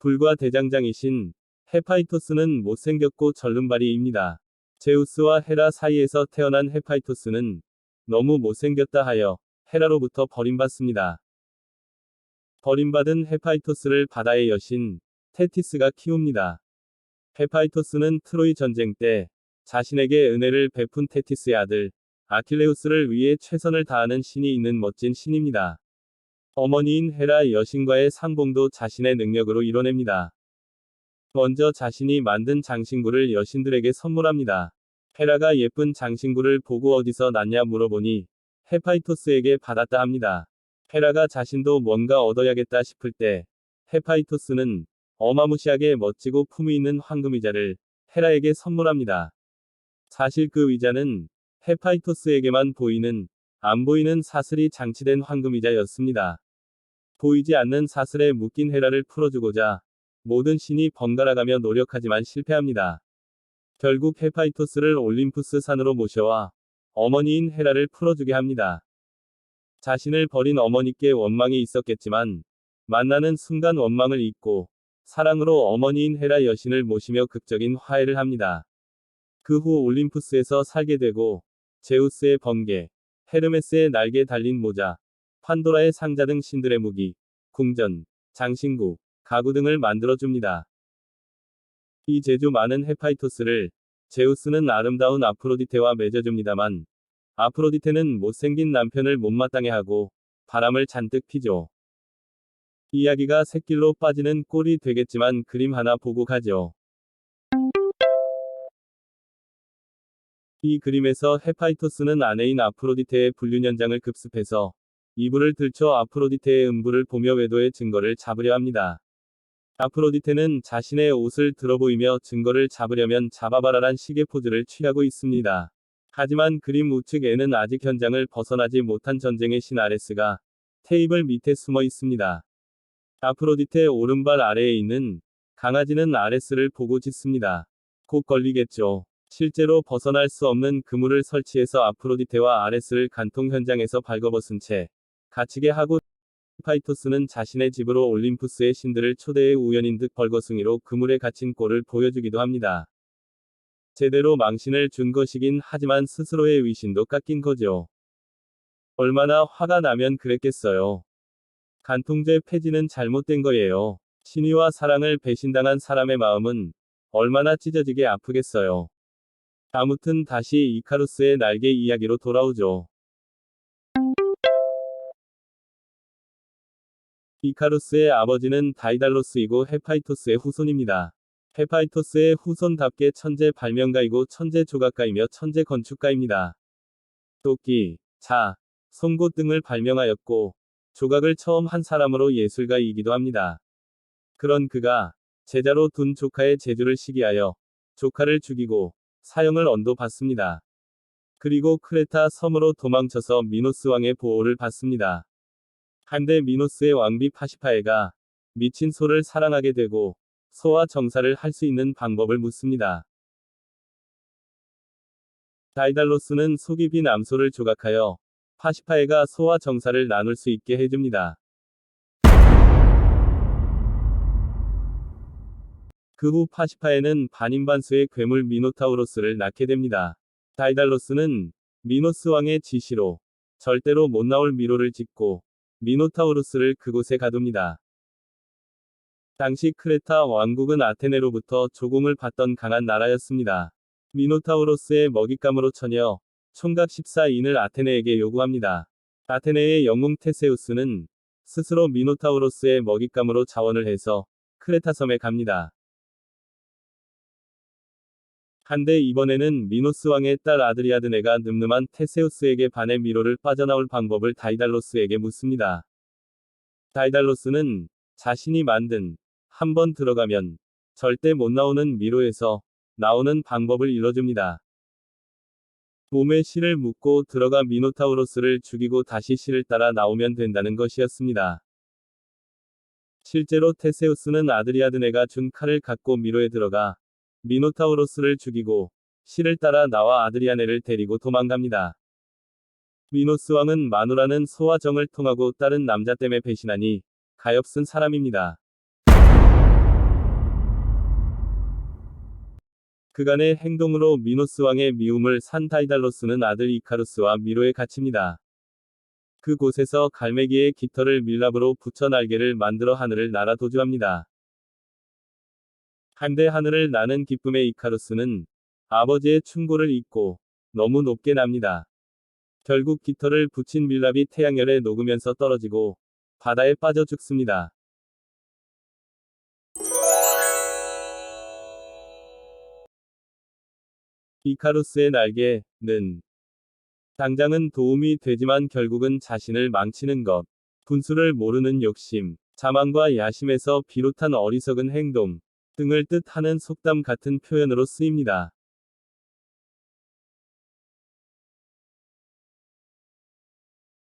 불과 대장장이신 헤파이토스는 못생겼고 절름발이입니다. 제우스와 헤라 사이에서 태어난 헤파이토스는 너무 못생겼다 하여 헤라로부터 버림받습니다. 버림받은 헤파이토스를 바다의 여신 테티스가 키웁니다. 헤파이토스는 트로이 전쟁 때 자신에게 은혜를 베푼 테티스의 아들 아킬레우스를 위해 최선을 다하는 신이 있는 멋진 신입니다. 어머니인 헤라 여신과의 상봉도 자신의 능력으로 이뤄냅니다. 먼저 자신이 만든 장신구를 여신들에게 선물합니다. 헤라가 예쁜 장신구를 보고 어디서 났냐 물어보니 헤파이토스에게 받았다 합니다. 헤라가 자신도 뭔가 얻어야겠다 싶을 때 헤파이토스는 어마무시하게 멋지고 품위 있는 황금 의자를 헤라에게 선물합니다. 사실 그 의자는 헤파이토스에게만 보이는 안 보이는 사슬이 장치된 황금의자였습니다. 보이지 않는 사슬에 묶인 헤라를 풀어주고자 모든 신이 번갈아가며 노력하지만 실패합니다. 결국 헤파이토스를 올림푸스 산으로 모셔와 어머니인 헤라를 풀어주게 합니다. 자신을 버린 어머니께 원망이 있었겠지만 만나는 순간 원망을 잊고 사랑으로 어머니인 헤라 여신을 모시며 극적인 화해를 합니다. 그 후 올림푸스에서 살게 되고 제우스의 번개, 헤르메스의 날개 달린 모자, 판도라의 상자 등 신들의 무기, 궁전, 장신구, 가구 등을 만들어줍니다. 이 제주 많은 헤파이토스를 제우스는 아름다운 아프로디테와 맺어줍니다만 아프로디테는 못생긴 남편을 못마땅해 하고 바람을 잔뜩 피죠. 이야기가 새길로 빠지는 꼴이 되겠지만 그림 하나 보고 가죠. 이 그림에서 헤파이토스는 아내인 아프로디테의 불륜 현장을 급습해서 이불을 들쳐 아프로디테의 음부를 보며 외도의 증거를 잡으려 합니다. 아프로디테는 자신의 옷을 들어보이며 증거를 잡으려면 잡아봐라란 식의 포즈를 취하고 있습니다. 하지만 그림 우측에는 아직 현장을 벗어나지 못한 전쟁의 신 아레스가 테이블 밑에 숨어 있습니다. 아프로디테 오른발 아래에 있는 강아지는 아레스를 보고 짖습니다. 곧 걸리겠죠. 실제로 벗어날 수 없는 그물을 설치해서 아프로디테와 아레스를 간통 현장에서 발거벗은 채 갇히게 하고 파이토스는 자신의 집으로 올림푸스의 신들을 초대해 우연인 듯 벌거숭이로 그물에 갇힌 꼴을 보여주기도 합니다. 제대로 망신을 준 것이긴 하지만 스스로의 위신도 깎인 거죠. 얼마나 화가 나면 그랬겠어요. 간통죄 폐지는 잘못된 거예요. 신의와 사랑을 배신당한 사람의 마음은 얼마나 찢어지게 아프겠어요. 아무튼 다시 이카루스의 날개 이야기로 돌아오죠. 이카루스의 아버지는 다이달로스이고 헤파이토스의 후손입니다. 헤파이토스의 후손답게 천재 발명가이고 천재 조각가이며 천재 건축가입니다. 도끼, 자, 송곳 등을 발명하였고, 조각을 처음 한 사람으로 예술가이기도 합니다. 그런 그가 제자로 둔 조카의 재주를 시기하여 조카를 죽이고 사형을 언도받습니다. 그리고 크레타 섬으로 도망쳐서 미노스 왕의 보호를 받습니다. 한데 미노스의 왕비 파시파에가 미친 소를 사랑하게 되고 소와 정사를 할 수 있는 방법을 묻습니다. 다이달로스는 속이 빈 암소를 조각하여 파시파에가 소와 정사를 나눌 수 있게 해줍니다. 그 후 파시파에는 반인반수의 괴물 미노타우로스를 낳게 됩니다. 다이달로스는 미노스 왕의 지시로 절대로 못 나올 미로를 짓고 미노타우로스를 그곳에 가둡니다. 당시 크레타 왕국은 아테네로부터 조공을 받던 강한 나라였습니다. 미노타우로스의 먹잇감으로 처녀, 총각 14인을 아테네에게 요구합니다. 아테네의 영웅 테세우스는 스스로 미노타우로스의 먹잇감으로 자원을 해서 크레타 섬에 갑니다. 한데 이번에는 미노스 왕의 딸 아드리아드네가 늠름한 테세우스에게 반해 미로를 빠져나올 방법을 다이달로스에게 묻습니다. 다이달로스는 자신이 만든 한 번 들어가면 절대 못 나오는 미로에서 나오는 방법을 일러줍니다. 몸에 실을 묶고 들어가 미노타우로스를 죽이고 다시 실을 따라 나오면 된다는 것이었습니다. 실제로 테세우스는 아드리아드네가 준 칼을 갖고 미로에 들어가 미노타우로스를 죽이고 시를 따라 나와 아드리아네를 데리고 도망갑니다. 미노스 왕은 마누라는 소와 정을 통하고 다른 남자 땜에 배신하니 가엾은 사람입니다. 그간의 행동으로 미노스 왕의 미움을 산 다이달로스는 아들 이카루스와 미로에 갇힙니다. 그곳에서 갈매기의 깃털을 밀랍으로 붙여 날개를 만들어 하늘을 날아 도주합니다. 한데 하늘을 나는 기쁨의 이카루스는 아버지의 충고를 잊고 너무 높게 납니다. 결국 깃털을 붙인 밀랍이 태양열에 녹으면서 떨어지고 바다에 빠져 죽습니다. 이카루스의 날개는 당장은 도움이 되지만 결국은 자신을 망치는 것, 분수를 모르는 욕심, 자만과 야심에서 비롯한 어리석은 행동 등을 뜻하는 속담 같은 표현으로 쓰입니다.